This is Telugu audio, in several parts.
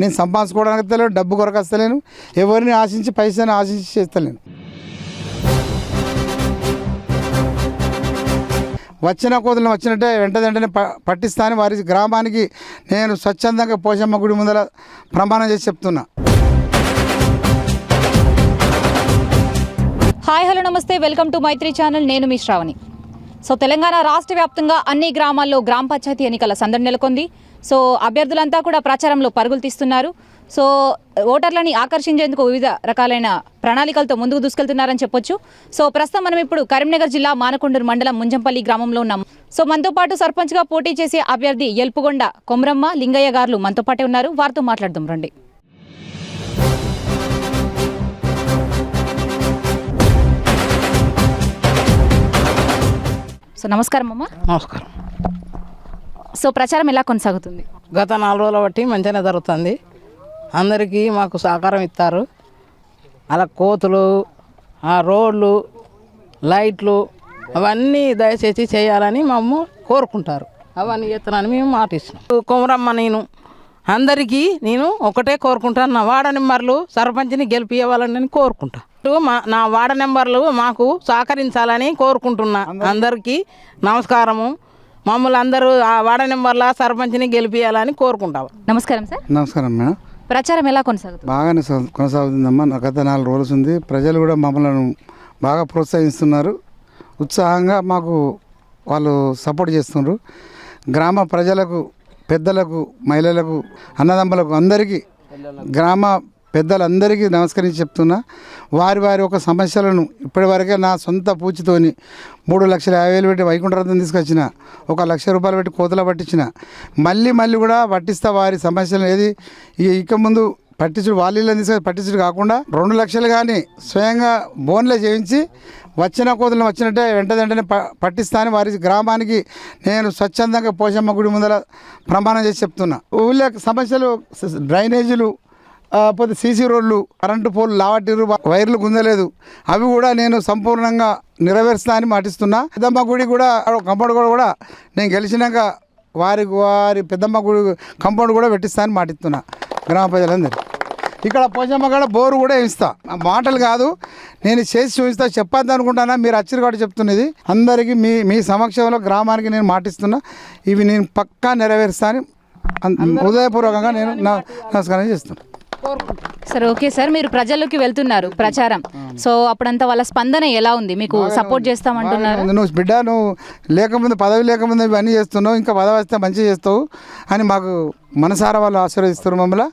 నేను సంపాదించుకోవడానికి వస్తలేను డబ్బు కొరకు వస్తలేను ఎవరిని ఆశించి పైసని ఆశించి చేస్తలేను. వచ్చిన కోతులను వచ్చినట్టే వెంట వెంటనే ప పట్టిస్తాను వారి గ్రామానికి నేను స్వచ్ఛందంగా పోషమ్మ గుడి ముందర ప్రమాణం చేసి చెప్తున్నా. హాయ్ హలో నమస్తే. Welcome to Maitri channel. నేను మీ శ్రావణి. సో తెలంగాణ రాష్ట్ర వ్యాప్తంగా అన్ని గ్రామాల్లో గ్రామ పంచాయతీ ఎన్నికల సందడి నెలకొంది. సో అభ్యర్థులంతా కూడా ప్రచారంలో పరుగులు తీస్తున్నారు. సో ఓటర్లని ఆకర్షించేందుకు వివిధ రకాలైన ప్రణాళికలతో ముందుకు దూసుకెళ్తున్నారని చెప్పొచ్చు. సో ప్రస్తుతం మనం ఇప్పుడు కరీంనగర్ జిల్లా మానకొండూరు మండలం ముంజంపల్లి గ్రామంలో ఉన్నాం. సో మనతో పాటు సర్పంచ్గా పోటీ చేసే అభ్యర్థి ఎల్పుగొండ కొమరమ్మ లింగయ్య గారు మనతో పాటే ఉన్నారు. వారితో మాట్లాడదాం రండి. సో నమస్కారం అమ్మ. నమస్కారం. సో ప్రచారం ఎలా కొనసాగుతుంది? గత నాలుగు రోజుల బట్టి మంచిగానే జరుగుతుంది. అందరికీ మాకు సహకారం ఇస్తారు. అలా కోతులు ఆ రోడ్లు లైట్లు అవన్నీ దయచేసి చేయాలని మమ్మ కోరుకుంటారు. అవన్నీ చేస్తానని మేము మాటిస్తున్నాం కొమరమ్మ నేను. అందరికీ నేను ఒకటే కోరుకుంటాను. నా వార్డ నెంబర్లు సర్పంచ్ని గెలిపివ్వాలని నేను కోరుకుంటా. మా నా వార్డ నెంబర్లు మాకు సహకరించాలని కోరుకుంటున్నా. అందరికీ నమస్కారము. మమ్మల్ని అందరూ ఆ వార్డ నెంబర్ల సర్పంచ్ని గెలిపియాలని కోరుకుంటాం నమస్కారం సార్. నమస్కారం మేడం. ప్రచారం ఎలా కొనసాగుతుంది? బాగానే సా- కొనసాగుతుందమ్మా. నా గత నాలుగు రోజులు ఉంది. ప్రజలు కూడా మమ్మల్ని బాగా ప్రోత్సహిస్తున్నారు. ఉత్సాహంగా మాకు వాళ్ళు సపోర్ట్ చేస్తున్నారు. గ్రామ ప్రజలకు పెద్దలకు మహిళలకు అన్నదమ్ములకు అందరికీ గ్రామ పెద్దలందరికీ నమస్కరించి చెప్తున్నా వారి వారి ఒక సమస్యలను ఇప్పటివరకే నా సొంత పూచితోని మూడు లక్షల యాభై వేలు పెట్టి వైకుంఠరథం తీసుకొచ్చిన ఒక లక్ష రూపాయలు పెట్టి కోతల పట్టించిన మళ్ళీ మళ్ళీ కూడా పట్టిస్తా వారి సమస్యలు ఏది ఇక ముందు పట్టించుడు వాళ్ళ తీసుకొని పట్టించుడు కాకుండా రెండు లక్షలు కానీ స్వయంగా బోన్లే చేయించి వచ్చిన కోతులను వచ్చినట్టే వెంట వెంటనే ప పట్టిస్తాను వారి గ్రామానికి నేను స్వచ్ఛందంగా పోషమ్మ గుడి ముందర ప్రమాణం చేసి చెప్తున్నా. ఊళ్ళో సమస్యలు డ్రైనేజీలు పోతే సీసీ రోడ్లు కరెంటు పోల్ లావటిరు వైర్లు గుంజలేదు. అవి కూడా నేను సంపూర్ణంగా నెరవేరుస్తా అని మాటిస్తున్నా. పెద్దమ్మ గుడి కూడా కంపౌండ్ కూడా కూడా నేను గెలిచినాక వారి వారి పెద్దమ్మ గుడి కంపౌండ్ కూడా పెట్టిస్తా అని మాటిస్తున్నా గ్రామ ప్రజలందరూ. ఇక్కడ పోచమ్మ కాడ బోరు కూడా ఆ మాటలు కాదు నేను చేసి చూపిస్తా చెప్పొద్దు అనుకుంటానా? మీరు అచ్చిరు కాబట్టి చెప్తున్నది. అందరికీ మీ మీ సమక్షంలో గ్రామానికి నేను మాటిస్తున్నా. ఇవి నేను పక్కా నెరవేరుస్తా అని హృదయపూర్వకంగా నేను నా- నమస్కారం చేస్తున్నాను సార్ ఓకే సార్ మీరు ప్రజల్లోకి వెళ్తున్నారు ప్రచారం. సో అప్పుడంతా వాళ్ళ స్పందన ఎలా ఉంది? మీకు సపోర్ట్ చేస్తామంటున్నారు. నువ్వు బిడ్డ నువ్వు లేకముందు పదవి లేకముందు ఇవన్నీ చేస్తున్నావు. ఇంకా పదవి వస్తే మంచిగా చేస్తావు అని మాకు మనసారా వాళ్ళు ఆశీర్వదిస్తారు మమ్మల్ని.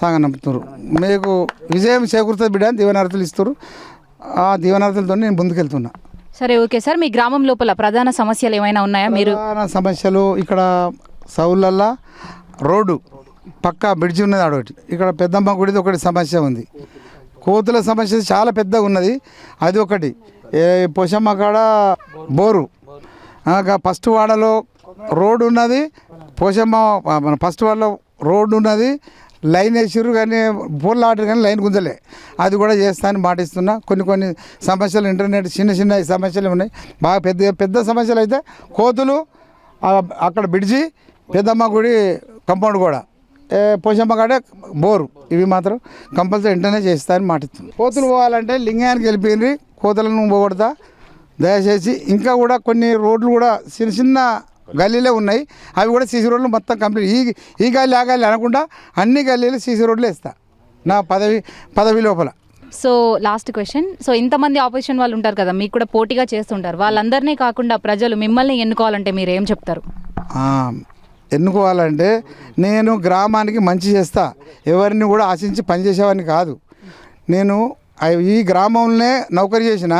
సాగనంపుతున్నారు మీకు విజయం చేకూరుతుంది బిడ్డ దీవెనార్థులు ఇస్తారు ఆ దీవెనార్థులతో నేను ముందుకెళ్తున్నా. సరే ఓకే సార్. మీ గ్రామం లోపల ప్రధాన సమస్యలు ఏమైనా ఉన్నాయా? మీరు ప్రధాన సమస్యలు ఇక్కడ సౌలల్లా రోడ్డు. పక్కా బ్రిడ్జి ఉన్నది అడొకటి ఇక్కడ పెద్దమ్మ గుడిది ఒకటి సమస్య ఉంది. కోతుల సమస్య చాలా పెద్దగా ఉన్నది. అది ఒకటి. ఏ పొషమ్మ కాడ బోరు. ఫస్ట్ వాడలో రోడ్డు ఉన్నది. పోషమ్మ మన ఫస్ట్ వాడలో రోడ్డు ఉన్నది. లైన్ వేసిర్రు కానీ పూల ఆటలు కానీ లైన్ గుంజలే. అది కూడా చేస్తానని మాటిస్తున్నా. కొన్ని కొన్ని సమస్యలు ఇంటర్నెట్ చిన్న చిన్న సమస్యలు ఉన్నాయి. బాగా పెద్ద పెద్ద సమస్యలు అయితే కోతులు అక్కడ బ్రిడ్జి పెద్దమ్మ గుడి కంపౌండ్ కూడా పోషమ్మ కాడే బోరు. ఇవి మాత్రం కంపల్సరీ వెంటనే చేస్తానని మాటిస్తుంది కోతులు పోవాలంటే లింగానికి వెళ్ళిపోయింది కోతులను పోగొడతా. దయచేసి ఇంకా కూడా కొన్ని రోడ్లు కూడా చిన్న చిన్న గల్లీలే ఉన్నాయి. అవి కూడా సీసీ రోడ్లు మొత్తం కంప్లీట్. ఈ ఈ గల్లీ ఆ గల్లీ అనకుండా అన్ని గల్లీలు సీసీ రోడ్లు వేస్తా నా పదవి పదవి లోపల. సో లాస్ట్ క్వశ్చన్ సో ఇంతమంది ఆపోజిషన్ వాళ్ళు ఉంటారు కదా మీకు కూడా పోటీగా చేస్తుంటారు. వాళ్ళందరినీ కాకుండా ప్రజలు మిమ్మల్ని ఎన్నుకోవాలంటే మీరు ఏం చెప్తారు? ఎన్నుకోవాలంటే నేను గ్రామానికి మంచి చేస్తా. ఎవరిని కూడా ఆశించి పనిచేసేవాడిని కాదు. నేను ఈ గ్రామంలోనే నౌకరీ చేసిన.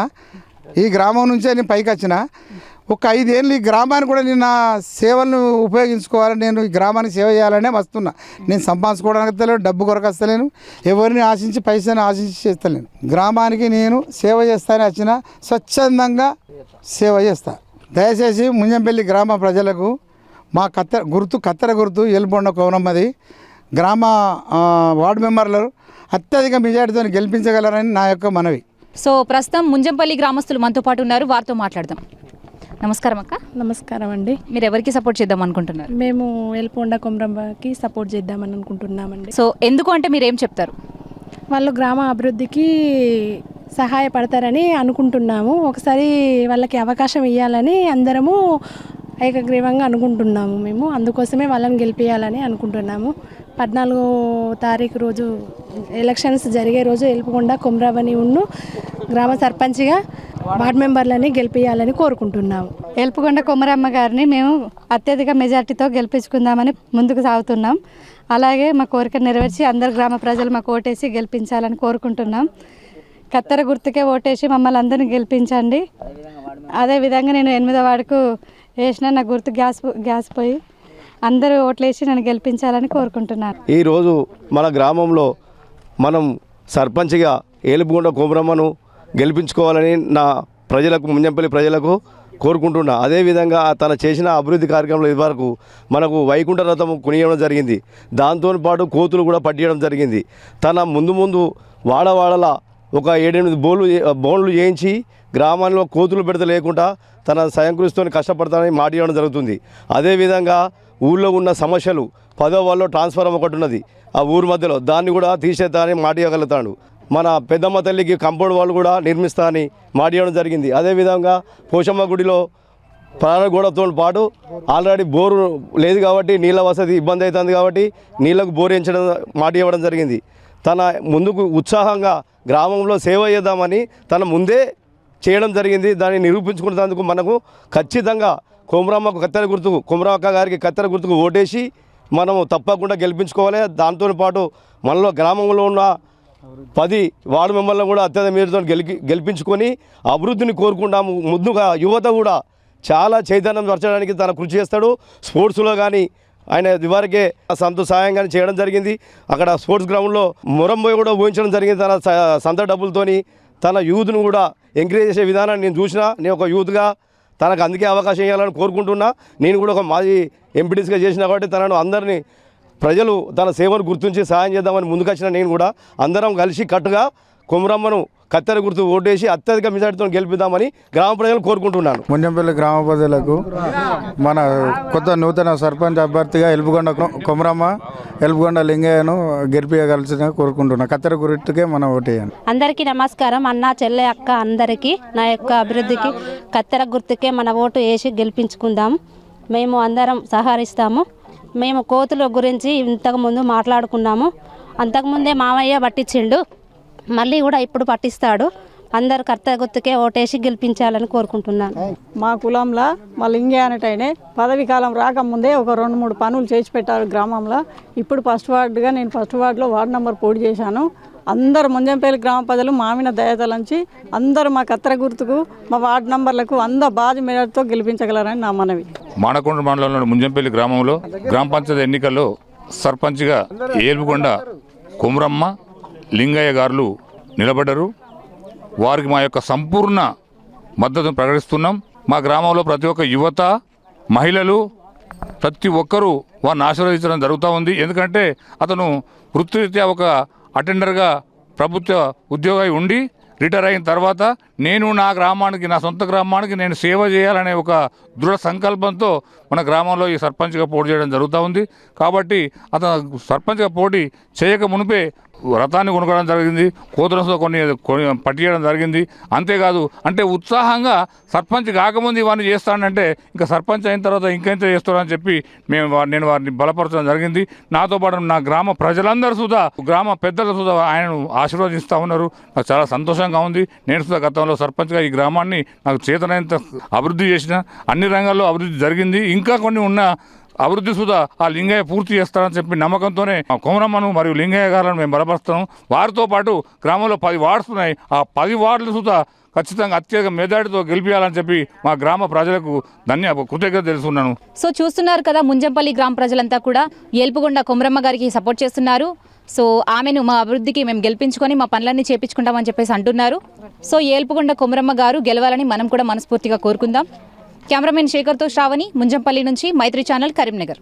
ఈ గ్రామం నుంచే నేను పైకి వచ్చిన. ఒక ఐదేళ్ళు ఈ గ్రామాన్ని కూడా నేను నా సేవలను ఉపయోగించుకోవాలని నేను ఈ గ్రామానికి సేవ చేయాలనే వస్తున్నా. నేను సంపాదించుకోవడానికి వస్తలేను డబ్బు కొరకు వస్తలేను ఎవరిని ఆశించి పైసని ఆశించి చేస్తలేను. గ్రామానికి నేను సేవ చేస్తానని వచ్చిన స్వచ్ఛందంగా సేవ చేస్తా. దయచేసి ముంజంపల్లి గ్రామ ప్రజలకు మా కత్తెర గుర్తు కత్తెర గుర్తు ఎల్బొండ కౌనమ్మది గ్రామ వార్డు మెంబర్లు అత్యధిక మెజార్టీతో గెలిపించగలరని నా యొక్క మనవి. సో ప్రస్తుతం ముంజంపల్లి గ్రామస్తులు మనతో పాటు ఉన్నారు. వారితో మాట్లాడదాం. నమస్కారం అక్క. నమస్కారం అండి. మీరు ఎవరికి సపోర్ట్ చేద్దాం అనుకుంటున్నారు? మేము ఎల్పోండ కొమరంబకి సపోర్ట్ చేద్దామని అనుకుంటున్నామండి. సో ఎందుకు అంటే మీరు ఏం చెప్తారు? వాళ్ళు గ్రామ అభివృద్ధికి సహాయపడతారని అనుకుంటున్నాము. ఒకసారి వాళ్ళకి అవకాశం ఇవ్వాలని అందరము ఏకగ్రీవంగా అనుకుంటున్నాము మేము. అందుకోసమే వాళ్ళని గెలిపించాలని అనుకుంటున్నాము. పద్నాలుగో తారీఖు రోజు ఎలక్షన్స్ జరిగే రోజు ఎల్పకుండా కొమరావని ఉన్ను గ్రామ సర్పంచ్గా వార్డ్ మెంబర్లని గెలిపించాలని కోరుకుంటున్నాము. ఎల్పకొండ కొమరమ్మ గారిని మేము అత్యధిక మెజార్టీతో గెలిపించుకుందామని ముందుకు సాగుతున్నాం. అలాగే మా కోరిక నెరవేర్చి అందరు గ్రామ ప్రజలు మాకు ఓటేసి గెలిపించాలని కోరుకుంటున్నాం. కత్తెర గుర్తుకే ఓటేసి మమ్మల్ని అందరిని గెలిపించండి. అదేవిధంగా నేను ఎనిమిదో వాడుకు వేసిన నా గుర్తు గ్యాస్ గ్యాస్ పోయి అందరూ ఓట్లేసి నన్ను గెలిపించాలని కోరుకుంటున్నాను ఈరోజు మన గ్రామంలో మనం సర్పంచ్గా ఏలుపుగుండ కోమరమ్మను గెలిపించుకోవాలని నా ప్రజలకు ముంజంపల్లి ప్రజలకు కోరుకుంటున్నా. అదేవిధంగా తన చేసిన అభివృద్ధి కార్యక్రమంలో ఇదివరకు మనకు వైకుంఠ రథం కొనియడం జరిగింది. దాంతో పాటు కోతులు కూడా పట్టియడం జరిగింది. తన ముందు ముందు వాడవాడల ఒక ఏడెనిమిది బోన్లు బోన్లు చేయించి గ్రామంలో కోతులు పెడత లేకుండా తన స్వయంకృషితో కష్టపడతానని మాట ఇవ్వడం జరుగుతుంది. అదేవిధంగా ఊళ్ళో ఉన్న సమస్యలు పదో వాళ్ళలో ట్రాన్స్ఫర్ ఒకటి ఉన్నది. ఆ ఊరు మధ్యలో దాన్ని కూడా తీసేద్దామని మాట ఇవ్వగలుగుతాడు. మన పెద్దమ్మ తల్లికి కంపౌండ్ వాళ్ళు కూడా నిర్మిస్తా అని మాట ఇవ్వడం జరిగింది. అదేవిధంగా పోషమ్మ గుడిలో ప్రాణగోడతో పాటు ఆల్రెడీ బోరు లేదు కాబట్టి నీళ్ళ వసతి ఇబ్బంది అవుతుంది కాబట్టి నీళ్ళకు బోర్ ఎంచడం మాట ఇవ్వడం జరిగింది. తన ముందుకు ఉత్సాహంగా గ్రామంలో సేవ చేద్దామని తన ముందే చేయడం జరిగింది. దాన్ని నిరూపించుకున్నందుకు మనకు ఖచ్చితంగా కొమరామ్మకు కత్తెర గుర్తుకు కొమరమ్మ గారికి కత్తెర గుర్తుకు ఓటేసి మనము తప్పకుండా గెలిపించుకోవాలి. దాంతో పాటు మనలో గ్రామంలో ఉన్న పది వార్డు మెంబర్లను కూడా అత్యధిక మీరుతో గెలిపి గెలిపించుకొని అభివృద్ధిని కోరుకుంటాము ముందుగా యువత కూడా చాలా చైతన్యం పరచడానికి తన కృషి చేస్తాడు. స్పోర్ట్స్లో కానీ ఆయన ఇదివరకే సంత సాయం కానీ చేయడం జరిగింది. అక్కడ స్పోర్ట్స్ గ్రౌండ్లో మొరంబోయి కూడా ఊహించడం జరిగింది. తన స- సొంత డబ్బులతోని తన యూత్ను కూడా ఎంకరేజ్ చేసే విధానాన్ని నేను చూసిన నేను ఒక యూత్గా తనకు అందుకే అవకాశం ఇవ్వాలని కోరుకుంటున్నా. నేను కూడా ఒక మాజీ ఎంపీటీస్గా చేసిన కాబట్టి తనను అందరినీ ప్రజలు తన సేవను గుర్తించి సహాయం చేద్దామని ముందుకొచ్చిన నేను కూడా అందరం కలిసి కట్టుగా కుమరమ్మను కత్తెర గుర్తు ఓటేసి అత్యధిక మెజార్టీతో గెలిపిద్దామని గ్రామ ప్రజలు కోరుకుంటున్నాను. ముంజంపల్లి గ్రామ ప్రజలకు మన కొత్త నూతన సర్పంచ్ అభ్యర్థిగా ఎలుపుగొండ కొమరమ్మ ఎలుపుగొండ లింగయ్యను గెలిపించగలిసిన కోరుకుంటున్నా. కత్తెర గుర్తుకే మనం ఓటేయండి అందరికీ నమస్కారం. అన్న చెల్లె అక్క అందరికీ నా యొక్క అభివృద్ధికి కత్తెర గుర్తుకే మన ఓటు వేసి గెలిపించుకుందాం. మేము అందరం సహకరిస్తాము. మేము కోతుల గురించి ఇంతకుముందు మాట్లాడుకున్నాము. అంతకుముందే మామయ్య పట్టించిండు. మళ్ళీ కూడా ఇప్పుడు పట్టిస్తాడు. అందరు కత్తెర గుర్తుకే ఓటేసి గెలిపించాలని కోరుకుంటున్నాను మా కులంలో మా లింగే అనేటైనే పదవి కాలం రాకముందే ఒక రెండు మూడు పనులు చేసి పెట్టారు గ్రామంలో. ఇప్పుడు ఫస్ట్ వార్డుగా నేను ఫస్ట్ వార్డులో వార్డు నెంబర్ పోటీ చేశాను. అందరు ముంజంపల్లి గ్రామ ప్రజలు మామిన దయతలంచి అందరూ మా కత్తెర గుర్తుకు మా వార్డు నంబర్లకు అంద బాజు మేరతో గెలిపించగలరని నా మనవి. మానకొండ మండలంలోని ముంజంపల్లి గ్రామంలో గ్రామ పంచాయతీ ఎన్నికల్లో సర్పంచ్గా ఏలుగుకొండ కుమరమ్మ లింగయ్య గారులు నిలబడ్డరు. వారికి మా యొక్క సంపూర్ణ మద్దతును ప్రకటిస్తున్నాం. మా గ్రామంలో ప్రతి ఒక్క యువత మహిళలు ప్రతి ఒక్కరూ వారిని ఆశీర్వదించడం జరుగుతూ ఉంది. ఎందుకంటే అతను వృత్తిరీత్యా ఒక అటెండర్గా ప్రభుత్వ ఉద్యోగి ఉండి రిటైర్ అయిన తర్వాత నేను నా గ్రామానికి నా సొంత గ్రామానికి నేను సేవ చేయాలనే ఒక దృఢ సంకల్పంతో మన గ్రామంలో ఈ సర్పంచ్గా పోటీ చేయడం జరుగుతూ ఉంది. కాబట్టి అతను సర్పంచ్గా పోటీ చేయక మునిపే రథాన్ని కొనుక్కోవడం జరిగింది కోతులతో కొన్ని పట్టియడం జరిగింది. అంతేకాదు అంటే ఉత్సాహంగా సర్పంచ్ కాకముందు ఇవన్నీ చేస్తానంటే ఇంకా సర్పంచ్ అయిన తర్వాత ఇంకెంత చేస్తారని చెప్పి మేము నేను వారిని బలపరచడం జరిగింది. నాతో పాటు నా గ్రామ ప్రజలందరూ సుధా గ్రామ పెద్దలు సుధా ఆయనను ఆశీర్వదిస్తూ ఉన్నారు. నాకు చాలా సంతోషంగా ఉంది. నేను సుధా గతంలో సర్పంచ్గా ఈ గ్రామాన్ని నాకు చేతనైనంత అభివృద్ధి చేసిన అన్ని రంగాల్లో అభివృద్ధి జరిగింది. ఇంకా కొన్ని ఉన్న అభివృద్ధి సుధా ఆ లింగయ్య పూర్తి చేస్తారని చెప్పి నమ్మకంతోనే ఆ కొమరమ్మను మరియు లింగయ్య గారులను మేము బలపరుస్తాం వారితో పాటు గ్రామంలో పది వార్డ్స్ ఉన్నాయి. ఆ పది వార్డులు సుధా ఖచ్చితంగా అత్యధిక మెజార్టీతో గెలిపించాలని చెప్పి మా గ్రామ ప్రజలకు ధన్య కృతజ్ఞత తెలుసుకున్నాను సో చూస్తున్నారు కదా ముంజంపల్లి గ్రామ ప్రజలంతా కూడా ఏల్పుగొండ కొమరమ్మ గారికి సపోర్ట్ చేస్తున్నారు. సో ఆమెను మా అభివృద్ధికి మేము గెలిపించుకొని మా పనులన్నీ చేపించుకుంటామని చెప్పేసి అంటున్నారు. సో ఏల్పుగొండ కొమరమ్మ గారు గెలవాలని మనం కూడా మనస్ఫూర్తిగా కోరుకుందాం. కెమెరామెన్ శేఖర్తో శ్రావణి ముంజంపల్లి నుంచి మైత్రి ఛానల్ కరీంనగర్.